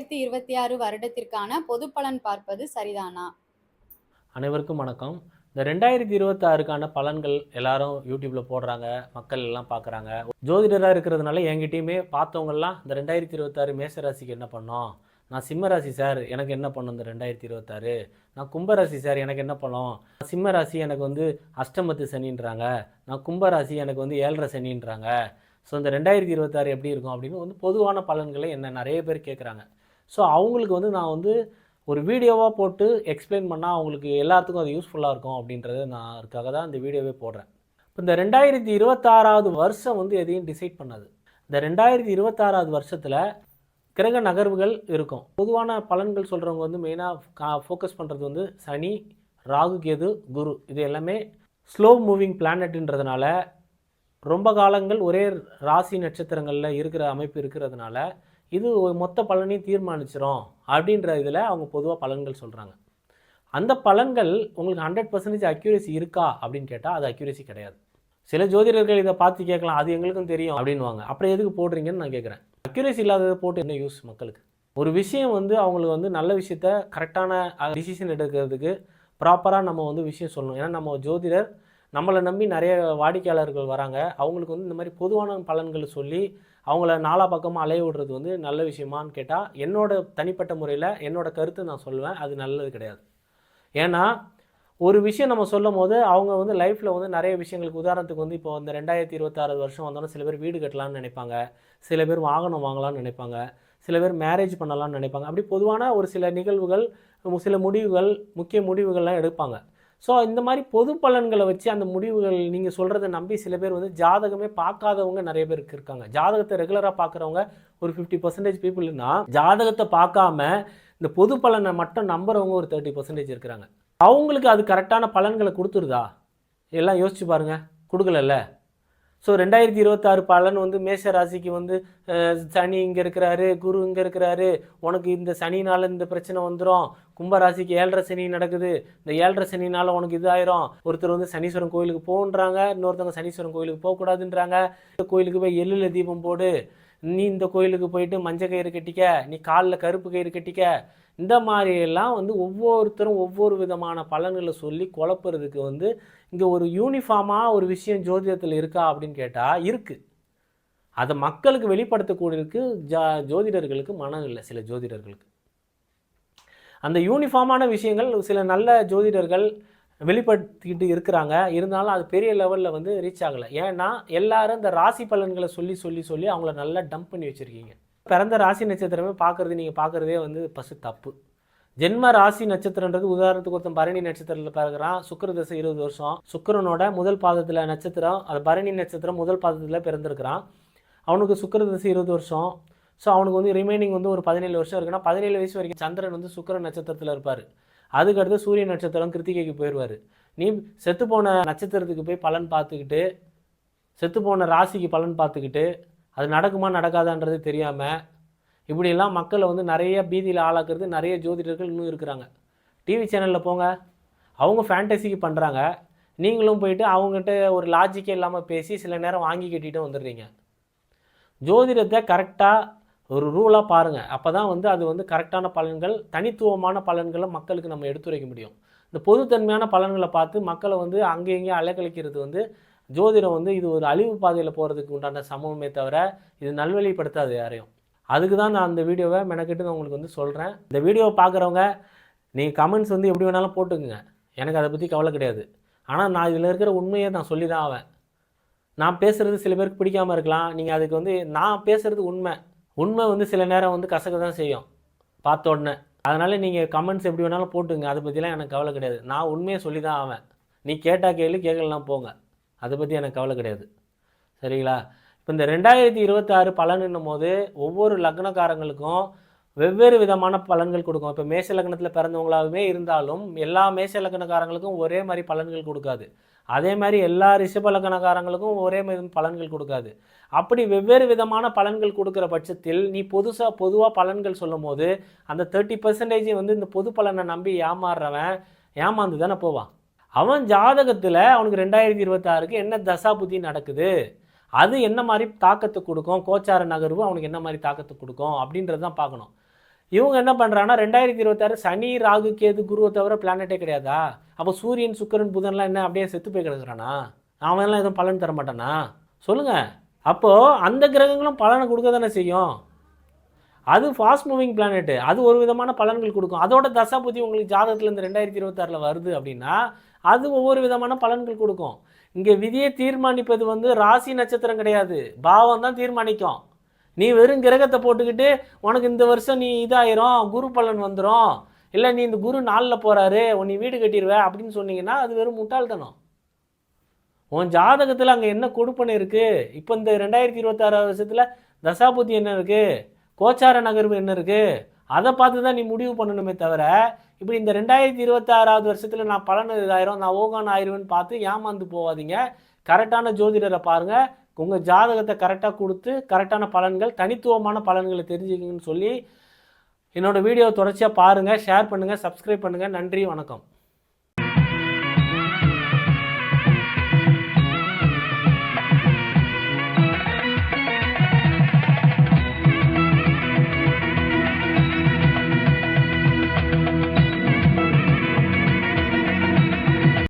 இரண்டாயிரத்தி இருபத்தி ஆறு வருடத்திற்கான பொது பலன் பார்ப்பது சரிதானா? அனைவருக்கும் வணக்கம். இந்த ரெண்டாயிரத்தி இருபத்தாறுக்கான பலன்கள் எல்லாரும் யூடியூப்ல போடுறாங்க மக்கள் எல்லாம் பார்க்குறாங்க ஜோதிடராக இருக்கிறதுனால என்கிட்டயுமே பார்த்தவங்கலாம் இந்த ரெண்டாயிரத்தி இருபத்தாறு மேசராசிக்கு என்ன பண்ணோம்? நான் சிம்மராசி சார் எனக்கு என்ன பண்ணும் இந்த ரெண்டாயிரத்தி இருபத்தாறு நான் கும்பராசி சார் எனக்கு என்ன பண்ணும்? சிம்மராசி எனக்கு வந்து அஷ்டமத்து சனின்றாங்க. நான் கும்பராசி எனக்கு வந்து ஏழரை சனின்றாங்க. ஸோ இந்த ரெண்டாயிரத்தி இருபத்தாறு எப்படி இருக்கும் அப்படின்னு வந்து பொதுவான பலன்களை என்ன நிறைய பேர் கேட்குறாங்க ஸோ அவங்களுக்கு வந்து நான் வந்து ஒரு வீடியோவாக போட்டு எக்ஸ்பிளைன் பண்ணால் அவங்களுக்கு எல்லாத்துக்கும் அது யூஸ்ஃபுல்லாக இருக்கும் அப்படின்றது நான் அதுக்காக தான் இந்த வீடியோவே போடுறேன். இப்போ இந்த ரெண்டாயிரத்தி இருபத்தாறாவது வருஷம் வந்து எதையும் டிசைட் பண்ணாது. இந்த ரெண்டாயிரத்தி இருபத்தாறாவது வருஷத்தில் கிரக நகர்வுகள் இருக்கும். பொதுவான பலன்கள் சொல்கிறவங்க வந்து மெயினாக கா ஃபோக்கஸ் பண்ணுறது வந்து சனி ராகு கேது குரு இது எல்லாமே ஸ்லோ மூவிங் பிளானட்டுன்றதுனால ரொம்ப காலங்கள் ஒரே ராசி நட்சத்திரங்களில் இருக்கிற அமைப்பு இருக்கிறதுனால இது ஒரு மொத்த பலனையும் தீர்மானிச்சிரும் அப்படின்ற இதில் அவங்க பொதுவாக பலன்கள் சொல்கிறாங்க அந்த பலன்கள் உங்களுக்கு ஹண்ட்ரட் பர்சன்டேஜ் அக்யூரேசி இருக்கா அப்படின்னு கேட்டால் அது அக்யூரேசி கிடையாது. சில ஜோதிடர்கள் இதை பார்த்து கேட்கலாம் அது எங்களுக்கும் தெரியும் அப்படின்வாங்க அப்புறம் எதுக்கு போடுறீங்கன்னு நான் கேட்குறேன். அக்யூரேசி இல்லாததை போட்டு என்ன யூஸ் மக்களுக்கு? ஒரு விஷயம் வந்து அவங்களுக்கு வந்து நல்ல விஷயத்த கரெக்டான டிசிஷன் எடுக்கிறதுக்கு ப்ராப்பராக நம்ம வந்து விஷயம் சொல்லணும். ஏன்னா நம்ம ஜோதிடர் நம்மளை நம்பி நிறைய வாடிக்கையாளர்கள் வராங்க. அவங்களுக்கு வந்து இந்த மாதிரி பொதுவான பலன்களை சொல்லி அவங்கள நாலா பக்கமாக அலைய விடுறது வந்து நல்ல விஷயமான்னு கேட்டால் என்னோட தனிப்பட்ட முறையில் என்னோட கருத்து நான் சொல்லுவேன். அது நல்லது கிடையாது. ஏன்னா ஒரு விஷயம் நம்ம சொல்லும் போது அவங்க வந்து லைஃப்பில் வந்து நிறைய விஷயங்களுக்கு உதாரணத்துக்கு வந்து இப்போ இந்த ரெண்டாயிரத்தி இருபத்தாறு வருஷம் வந்தோன்னா சில பேர் வீடு கட்டலாம்னு நினைப்பாங்க. சில பேர் வாகனம் வாங்கலாம்னு நினைப்பாங்க. சில பேர் மேரேஜ் பண்ணலாம்னு நினைப்பாங்க. அப்படி பொதுவான ஒரு சில நிகழ்வுகள் சில முடிவுகள் முக்கிய முடிவுகள்லாம் எடுப்பாங்க. ஸோ இந்த மாதிரி பொது பலன்களை வச்சு அந்த முடிவுகள் நீங்கள் சொல்கிறத நம்பி சில பேர் வந்து ஜாதகமே பார்க்காதவங்க நிறைய பேருக்கு இருக்காங்க. ஜாதகத்தை ரெகுலராக பார்க்குறவங்க ஒரு ஃபிஃப்டி பர்சன்டேஜ் பீப்புள்னா ஜாதகத்தை பார்க்காம இந்த பொது பலனை மட்டும் நம்புறவங்க ஒரு தேர்ட்டி பர்சன்டேஜ் இருக்கிறாங்க. அவங்களுக்கு அது கரெக்டான பலன்களை கொடுத்துருதா? எல்லாம் யோசிச்சு பாருங்க. கொடுக்கலல்ல? ஸோ ரெண்டாயிரத்தி இருபத்தாறு பலன் வந்து மேஷ ராசிக்கு வந்து சனி இங்கே இருக்கிறாரு குரு இங்கே இருக்கிறாரு. உனக்கு இந்த சனினால் இந்த பிரச்சனை வந்துடும் கும்பராசிக்கு ஏழரை சனி நடக்குது. இந்த ஏழரை சனினால் உனக்கு இதாயிரும் ஒருத்தர் வந்து சனீஸ்வரன் கோயிலுக்கு போகன்றாங்க இன்னொருத்தவங்க சனீஸ்வரன் கோயிலுக்கு போகக்கூடாதுன்றாங்க. இந்த கோயிலுக்கு போய் எள்ளுல தீபம் போடு. நீ இந்த கோயிலுக்கு போயிட்டு மஞ்சள் கயிறு கட்டிக்க நீ காலில் கருப்பு கயிறு கட்டிக்க. இந்த மாதிரி எல்லாம் வந்து ஒவ்வொருத்தரும் ஒவ்வொரு விதமான பலன்களை சொல்லி குழப்புறதுக்கு வந்து இங்கே ஒரு யூனிஃபார்மாக ஒரு விஷயம் ஜோதிடத்தில் இருக்கா அப்படின்னு கேட்டால் இருக்குது அதை மக்களுக்கு வெளிப்படுத்தக்கூடியதுக்கு ஜா ஜோதிடர்களுக்கு மனம் இல்லை சில ஜோதிடர்களுக்கு. அந்த யூனிஃபார்மான விஷயங்கள் சில நல்ல ஜோதிடர்கள் வெளிப்படுத்திக்கிட்டு இருக்கிறாங்க. இருந்தாலும் அது பெரிய லெவலில் வந்து ரீச் ஆகலை. ஏன்னா எல்லாரும் இந்த ராசி பலன்களை சொல்லி சொல்லி சொல்லி அவங்கள நல்லா டம்ப் பண்ணி வச்சுருக்கீங்க. பிறந்த ராசி நட்சத்திரமே பார்க்குறது நீங்கள் பார்க்குறதே வந்து பசு தப்பு. ஜென்ம ராசி நட்சத்திரன்றது உதாரணத்துக்கு ஒருத்தன் பரணி நட்சத்திரத்தில் பிறகுறான் சுக்கிர தசை இருபது வருஷம். சுக்கரனோட முதல் பாதத்தில் நட்சத்திரம் அது பரணி நட்சத்திரம் முதல் பாதத்தில் பிறந்திருக்கிறான். அவனுக்கு சுக்கிர தசை இருபது வருஷம். ஸோ அவனுக்கு வந்து ரிமைனிங் வந்து ஒரு பதினேழு வருஷம் இருக்குன்னா பதினேழு வயசு வரைக்கும் சந்திரன் வந்து சுக்கிர நட்சத்திரத்தில் இருப்பார். அதுக்கடுத்து சூரிய நட்சத்திரம் கிருத்திகைக்கு போயிடுவார் நீ செத்துப்போன நட்சத்திரத்துக்கு போய் பலன் பார்த்துக்கிட்டு செத்துப்போன ராசிக்கு பலன் பார்த்துக்கிட்டு அது நடக்குமா நடக்காதான்றது தெரியாமல் இப்படியெல்லாம் மக்களை வந்து நிறைய பீதியில் ஆளாக்குறது நிறைய ஜோதிடர்கள் இன்னும் இருக்கிறாங்க. டிவி சேனலில் போங்க. அவங்க ஃபேண்டசிக்கு பண்ணுறாங்க நீங்களும் போயிட்டு அவங்ககிட்ட ஒரு லாஜிக்கே இல்லாமல் பேசி சில நேரம் வாங்கி கட்டிகிட்டு வந்துடுறீங்க. ஜோதிடத்தை கரெக்டாக ஒரு ரூலாக பாருங்கள் அப்போ தான் வந்து அது வந்து கரெக்டான பலன்கள் தனித்துவமான பலன்களை மக்களுக்கு நம்ம எடுத்துரைக்க முடியும். இந்த பொதுத்தன்மையான பலன்களை பார்த்து மக்களை வந்து அங்கே இங்கேயும் அலைக்கழிக்கிறது வந்து ஜோதிடம் வந்து இது ஒரு அழிவு பாதையில் போகிறதுக்கு உண்டான சமூகமே தவிர இது நல்வழிப்படுத்தாது யாரையும். அதுக்கு தான் நான் அந்த வீடியோவை மெனக்கெட்டு நான் உங்களுக்கு வந்து சொல்கிறேன் இந்த வீடியோவை பார்க்குறவங்க நீங்கள் கமெண்ட்ஸ் வந்து எப்படி வேணாலும் போட்டுக்குங்க. எனக்கு அதை பற்றி கவலை கிடையாது. ஆனால் நான் இதில் இருக்கிற உண்மையை நான் சொல்லி தான் ஆவேன். நான் பேசுகிறது சில பேருக்கு பிடிக்காம இருக்கலாம். நீங்கள் அதுக்கு வந்து நான் பேசுகிறது உண்மை. உண்மை வந்து சில நேரம் வந்து கசக்க தான் செய்யும். பார்த்த உடனே. அதனால் நீங்கள் கமெண்ட்ஸ் எப்படி வேணாலும் போட்டுங்க. அதை பற்றிலாம் எனக்கு கவலை கிடையாது. நான் உண்மையை சொல்லி தான் ஆவேன். நீ கேட்டால் கேளு கேட்கலாம் போங்க. அதை பற்றி எனக்கு கவலை கிடையாது. சரிங்களா? இப்போ இந்த ரெண்டாயிரத்தி இருபத்தாறு பலனுன்னும் போது ஒவ்வொரு லக்னக்காரங்களுக்கும் வெவ்வேறு விதமான பலன்கள் கொடுக்கும். இப்போ மேச லக்னத்தில் பிறந்தவங்களாகவே இருந்தாலும் எல்லா மேச லக்னக்காரங்களுக்கும் ஒரே மாதிரி பலன்கள் கொடுக்காது. அதே மாதிரி எல்லா ரிஷபலக்கணக்காரங்களுக்கும் ஒரே மாதிரி பலன்கள் கொடுக்காது. அப்படி வெவ்வேறு விதமான பலன்கள் கொடுக்குற பட்சத்தில் நீ புதுசாக பொதுவாக பலன்கள் சொல்லும் போது அந்த தேர்ட்டி பர்சன்டேஜ் வந்து இந்த பொது பலனை நம்பி ஏமாறுறவன் ஏமாந்து தானே போவான். அவன் ஜாதகத்தில் அவனுக்கு ரெண்டாயிரத்தி இருபத்தாறுக்கு என்ன தசா புத்தி நடக்குது? அது என்ன மாதிரி தாக்கத்தை கொடுக்கும்? கோச்சார நகர்வு அவனுக்கு என்ன மாதிரி தாக்கத்தை கொடுக்கும்? அப்படின்றது தான் பார்க்கணும். இவங்க என்ன பண்ணுறாங்கன்னா ரெண்டாயிரத்தி இருபத்தாறு சனி ராகு கேது குருவை தவிர பிளானட்டே கிடையாதா? அப்போ சூரியன் சுக்கரன் புதன்லாம் என்ன அப்படியே செத்து போய் கிடக்குறானா? அவன்லாம் எதுவும் பலன் தர மாட்டானா? சொல்லுங்கள் அப்போது அந்த கிரகங்களும் பலனை கொடுக்க தானே செய்யும். அது ஃபாஸ்ட் மூவிங் பிளானெட்டு அது ஒரு விதமான பலன்கள் கொடுக்கும். அதோட தசா புத்தி உங்களுக்கு ஜாதகத்தில் இந்த ரெண்டாயிரத்தி இருபத்தாறில் வருது அப்படின்னா அது ஒவ்வொரு விதமான பலன்கள் கொடுக்கும். இங்கே விதியை தீர்மானிப்பது வந்து ராசி நட்சத்திரம் கிடையாது. பாவம் தான் தீர்மானிக்கும். நீ வெறும் கிரகத்தை போட்டுக்கிட்டு உனக்கு இந்த வருஷம் நீ இதாயிரும் குரு பலன் வந்துடும் இல்லை நீ இந்த குரு நாளில் போகிறாரு நீ வீடு கட்டிடுவ அப்படின்னு சொன்னீங்கன்னா அது வெறும் முட்டாள்தனம். உன் ஜாதகத்தில் அங்கே என்ன கொடுப்பனை இருக்குது இப்போ இந்த ரெண்டாயிரத்தி இருபத்தாறாவது வருஷத்தில் தசாபுத்தி என்ன இருக்குது கோச்சார நகர்வு என்ன இருக்குது அதை பார்த்து தான் நீ முடிவு பண்ணணுமே தவிர இப்படி இந்த ரெண்டாயிரத்தி இருபத்தாறாவது வருஷத்தில் நான் பலன் இதாயிரம் நான் ஓகான் ஆயிருவேன்னு பார்த்து ஏமாந்து போகாதீங்க கரெக்டான ஜோதிடரை பாருங்கள் உங்கள் ஜாதகத்தை கரெக்டாக கொடுத்து கரெக்டான பலன்கள் தனித்துவமான பலன்களை தெரிஞ்சுக்கிங்கன்னு சொல்லி என்னோடய வீடியோ தொடர்ச்சியாக பாருங்கள் ஷேர் பண்ணுங்கள் சப்ஸ்கிரைப் பண்ணுங்கள் நன்றி வணக்கம்.